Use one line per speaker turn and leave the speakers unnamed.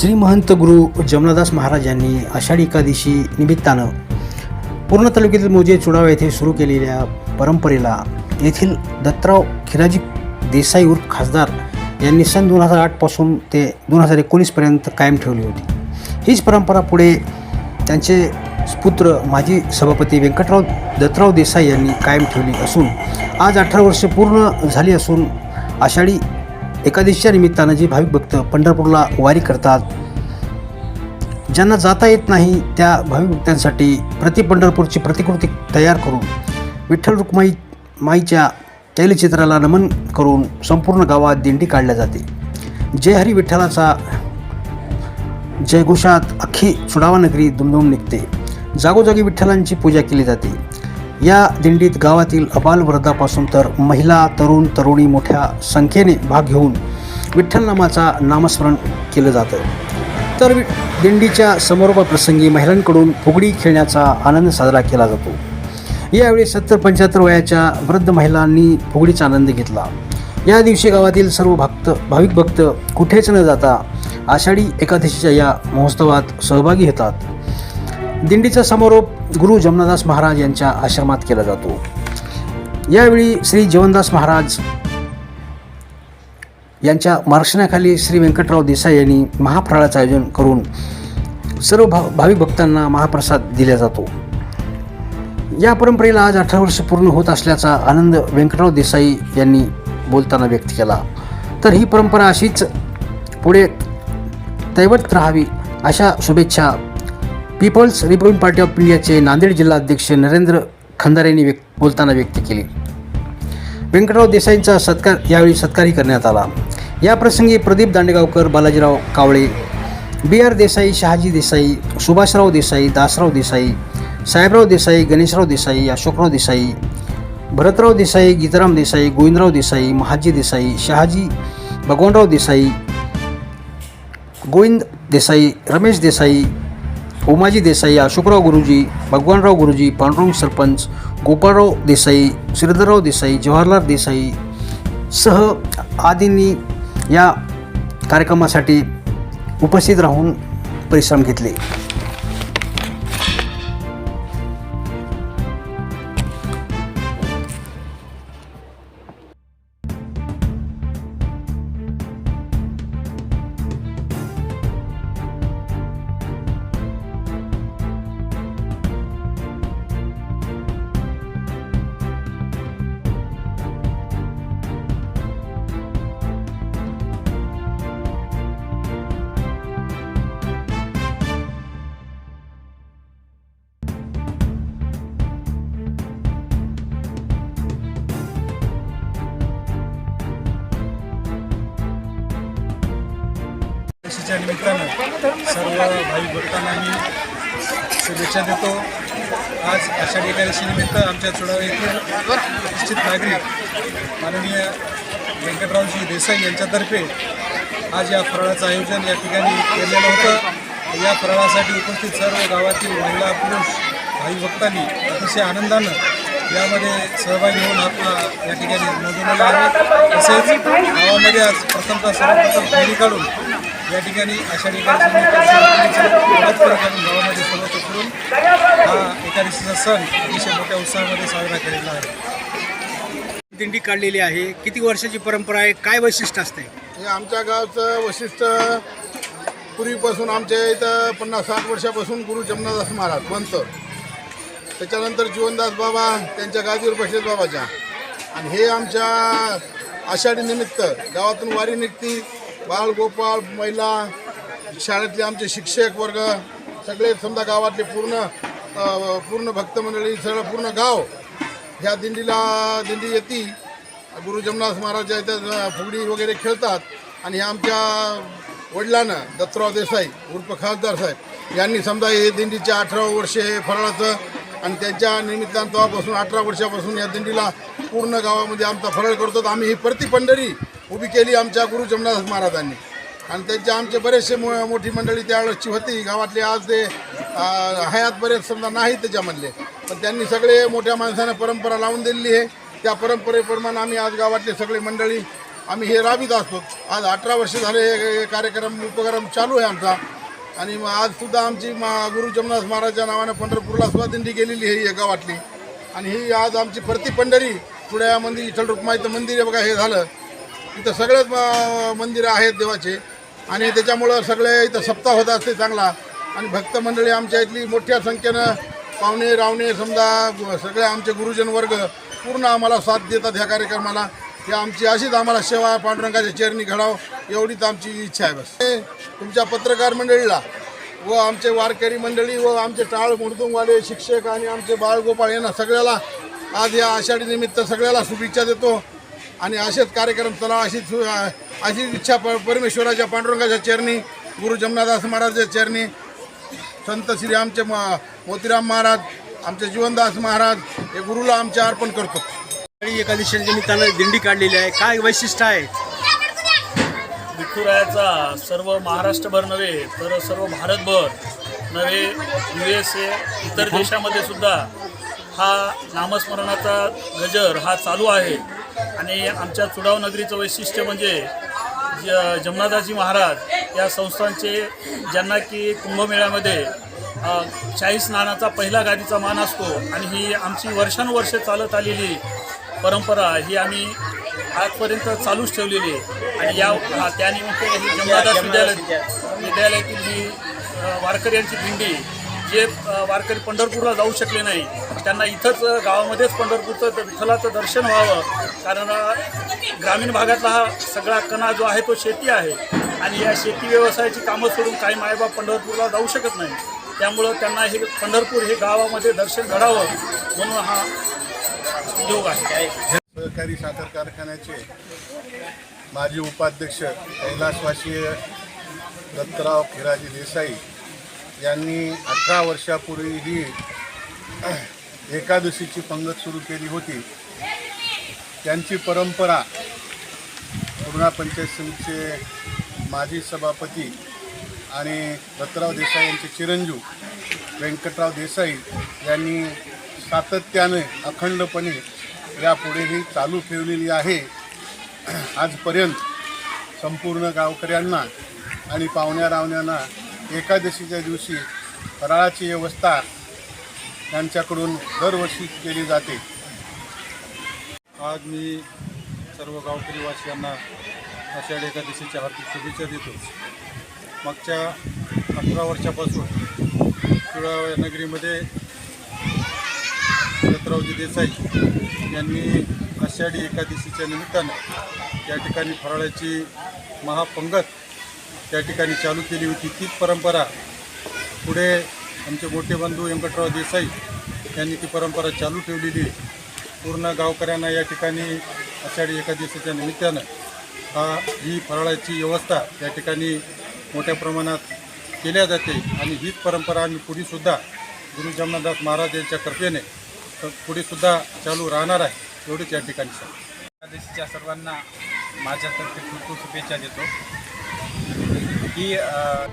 श्री महंत गुरु जमनादास महाराज यांनी आषाढी एकादशी निमित्तानं पूर्ण तालुक्यातील मोजे चुडावा येथे सुरू केलेल्या परंपरेला येथील दत्तराव खिराजी देसाई उर्फ खासदार यांनी सन दोन हजार आठपासून ते दोन हजार एकोणीसपर्यंत कायम ठेवली होती. हीच परंपरा पुढे त्यांचे पुत्र माजी सभापती व्यंकटराव दत्तराव देसाई यांनी कायम ठेवली असून आज अठरा वर्ष पूर्ण झाली असून आषाढी एकादशीच्या निमित्तानं जे भाविक भक्त पंढरपूरला वारी करतात ज्यांना जाता येत नाही त्या भाविक भक्तांसाठी प्रति पंढरपूरची प्रतिकृती तयार करून विठ्ठल रुक्माई माईच्या तैलचित्राला नमन करून संपूर्ण गावात दिंडी काढल्या जाते. जय हरी विठ्ठलाचा जयघोषात अख्खी चुडावा नगरी दुमदुम निघते. जागोजागी विठ्ठलांची पूजा केली जाते. या दिंडीत गावातील अबालवृद्धापासून तर महिला तरुण तरुणी मोठ्या संख्येने भाग घेऊन विठ्ठल नामाचा नामस्मरण केलं जातं. तर वि- दिंडीच्या समारोपाप्रसंगी महिलांकडून फुगडी खेळण्याचा आनंद साजरा केला जातो. यावेळी सत्तर पंच्याहत्तर वयाच्या वृद्ध महिलांनी फुगडीचा आनंद घेतला. या दिवशी गावातील सर्व भक्त भाविक भक्त कुठेच न जाता आषाढी एकादशीच्या या महोत्सवात सहभागी होतात. दिंडीचा समारोप गुरु जमनादास महाराज यांच्या आश्रमात केला जातो. यावेळी श्री जीवनदास महाराज यांच्या मार्गदर्शनाखाली श्री व्यंकटराव देसाई यांनी महाफराळाचं आयोजन करून सर्व भा भाविक भक्तांना महाप्रसाद दिला जातो. या परंपरेला आज अठरा वर्ष पूर्ण होत असल्याचा आनंद व्यंकटराव देसाई यांनी बोलताना व्यक्त केला. तर ही परंपरा अशीच पुढे दैवत राहावी अशा शुभेच्छा पीपल्स रिपब्लिक पार्टी ऑफ इंडियाचे नांदेड जिल्हा अध्यक्ष नरेंद्र खंदार यांनी व्यक्त बोलताना व्यक्त केले. व्यंकटराव देसाईंचा सत्कार यावेळी सत्कारही करण्यात आला. या प्रसंगी प्रदीप दांडेगावकर बालाजीराव कावळे बी आर देसाई शहाजी देसाई सुभाषराव देसाई दासराव देसाई साहेबराव देसाई गणेशराव देसाई अशोकराव देसाई भरतराव देसाई गीताराम देसाई गोविंदराव देसाई महाजी देसाई शहाजी भगवानराव देसाई गोविंद देसाई रमेश देसाई उमाजी देसाई अशोकराव गुरुजी भगवानराव गुरुजी पांडुरंग सरपंच गोपाळराव देसाई श्रीधरराव देसाई जवाहरलाल देसाई सह आदींनी या कार्यक्रमासाठी उपस्थित राहून परिश्रम घेतले.
निमित्तानं सर्व भाई भक्तांना मी शुभेच्छा देतो. आज आषाढी एकादशीनिमित्त आमच्या चुडाव येथील निश्चित नागरिक माननीय व्यंकटरावजी देसाई यांच्यातर्फे आज या फराळाचं आयोजन या ठिकाणी केलेलं होतं. या फराळासाठी उपस्थित सर्व गावातील महिला पुरुष भाई भक्तांनी अतिशय आनंदानं यामध्ये सहभागी होऊन आपला या ठिकाणी नोंदवलेला आहे. तसेच गावामध्ये आज प्रथमतः सर्वप्रथम फेरी काढून या ठिकाणी काढून गावामध्ये सर्वत्र करून हा एकादशीचा सण अतिशय मोठ्या उत्साहामध्ये साजरा केलेला आहे.
दिंडी काढलेली आहे. किती वर्षाची परंपरा आहे? काय वैशिष्ट्य असते?
हे आमच्या गावचं वैशिष्ट्य पूर्वीपासून आमच्या इथं पन्नास साठ वर्षापासून गुरु जमनादास महाराज पंत त्याच्यानंतर जीवनदास बाबा त्यांच्या गादीवर बसलेत बाबाच्या. आणि हे आमच्या आषाढी निमित्त गावातून वारी निघती. बाळगोपाळ महिला शाळेतले आमचे शिक्षक वर्ग सगळे समजा गावातले पूर्ण पूर्ण भक्त मंडळी सगळं पूर्ण गाव ह्या दिंडीला दिंडी येते. गुरु जमनाथ महाराज इथं फुगडी वगैरे खेळतात. आणि आमच्या वडिलांना दत्तराव देसाई उर्फ खासदार साहेब यांनी समजा हे दिंडीच्या अठरा वर्षे हे फराळाचं आणि त्यांच्या निमित्तानं तेव्हापासून अठरा वर्षापासून या दिंडीला पूर्ण गावामध्ये आमचा फरळ करतो. आम्ही ही प्रति पंढरी उभी केली आमच्या गुरु जमनाथ महाराजांनी. आणि त्यांच्या आमचे बरेचसे मो मोठी मंडळी त्यावेळेसची होती. गावातले आज ते हयात बरेच समजा नाही त्याच्यामधले. पण त्यांनी सगळे मोठ्या माणसानं परंपरा लावून दिलेली आहे. त्या परंपरेप्रमाणे आम्ही आज गावातले सगळे मंडळी आम्ही हे राबीत असतो. आज अठरा वर्ष झाले हे कार्यक्रम उपक्रम चालू आहे आमचा. आणि मग आमची मा गुरु जमनाथ महाराजच्या नावानं पंढरपूरला सुद्धा दिंडी गेलेली आहे या गावातली. आणि ही आज आमची प्रति पंढरी पुण्यामध्ये विठ्ठल रुक्माईचं मंदिर आहे बघा हे झालं. इथं सगळेच मंदिरं आहेत देवाचे. आणि त्याच्यामुळं सगळे इथं सप्ताह होत असते चांगला. आणि भक्त मंडळी आमच्या इथली मोठ्या संख्येनं पाहुणे रावणे समजा सगळे आमचे गुरुजन वर्ग पूर्ण आम्हाला साथ देतात ह्या कार्यक्रमाला. ही आमची अशीच आम्हाला सेवा पांडुरंगाच्या चरणी घडाव एवढीच आमची इच्छा आहे बस. हे तुमच्या पत्रकार मंडळीला व आमचे वारकरी मंडळी व आमचे टाळ मुर्दुंगवाले शिक्षक आणि आमचे बाळगोपाळ यांना सगळ्याला आज या आषाढी निमित्त सगळ्याला शुभेच्छा देतो. आणि असेच कार्यक्रम चला अशी सु- अशी इच्छा प परमेश्वराच्या पांडुरंगाच्या चरणी गुरु जमनादास महाराजाच्या चरणी संत श्री आमचे म मोतीराम महाराज आमचे जीवनदास महाराज हे गुरुला आमचे अर्पण करतो.
एकादशीच्या निमित्तानं दिंडी काढलेली आहे. काय वैशिष्ट्य आहे?
विठुरायाचा सर्व महाराष्ट्रभर नव्हे तर सर्व भारतभर नव्हे यू एस ए इतर देशामध्ये सुद्धा हा नामस्मरणाचा गजर हा चालू आहे. आणि आमच्या चुडाव नगरीचं वैशिष्ट्य म्हणजे ज जमनादासजी महाराज या संस्थांचे ज्यांना की कुंभमेळ्यामध्ये शाही स्नानाचा पहिला गादीचा मान असतो आणि ही आमची वर्षानुवर्षे चालत आलेली परंपरा ही आम्ही आजपर्यंत चालूच ठेवलेली आहे. आणि या त्यानिमित्त ही जमनादास विद्यालय विद्यालयातील ही वारकऱ्यांची दिंडी जे वारकरी पंढरपूरला जाऊ शकले नाही त्यांना इथंच गावामध्येच पंढरपूरचं विठ्ठलाचं दर्शन व्हावं. कारण ग्रामीण भागातला हा सगळा कणा जो आहे तो शेती आहे. आणि या शेती व्यवसायाची कामं सोडून काही मायबाप पंढरपूरला जाऊ शकत नाही. त्यामुळं त्यांना हे पंढरपूर हे गावामध्ये दर्शन घडावं म्हणून हा योग आहे.
सहकारी साखर कारखान्याचे माजी उपाध्यक्ष कैलासवासीय दत्तराव फिराजी देसाई यांनी अठरा वर्षापूर्वी ही एकादशीची पंगत सुरू केली होती. त्यांची परंपरा पूर्णा पंचायत समितीचे माजी सभापती आणि दत्तराव देसाई यांचे चिरंजीव व्यंकटराव देसाई यांनी सातत्याने अखंडपणे यापुढेही चालू ठेवलेली आहे. आजपर्यंत संपूर्ण गावकऱ्यांना आणि पाहुण्या रावण्यांना एकादशीच्या दिवशी फराळाची व्यवस्था त्यांच्याकडून दरवर्षी केली जाते.
आज मी सर्व गावकरी वासियांना आषाढी एकादशीच्या हार्दिक शुभेच्छा देतो. मागच्या अठरा वर्षापासून शिळा नगरीमध्ये दत्तरावजी देसाई यांनी आषाढी एकादशीच्या निमित्तानं या ठिकाणी फराळाची महापंगत त्या ठिकाणी चालू केली होती. तीच परंपरा पुढे आमचे मोठे बंधू व्यंकटराव देसाई यांनी ती परंपरा चालू ठेवलेली आहे. पूर्ण गावकऱ्यांना या ठिकाणी आषाढी एकादशीच्या निमित्तानं हा ही फराळाची व्यवस्था या ठिकाणी मोठ्या प्रमाणात केल्या जाते आणि हीच परंपरा आम्ही पुढेसुद्धा गुरु जमनादास महाराज यांच्या कृपेने पुढेसुद्धा चालू राहणार आहे. एवढीच या ठिकाणी सांग
एकादशीच्या सर्वांना माझ्यातर्फे खूप खूप शुभेच्छा देतो. ही अ,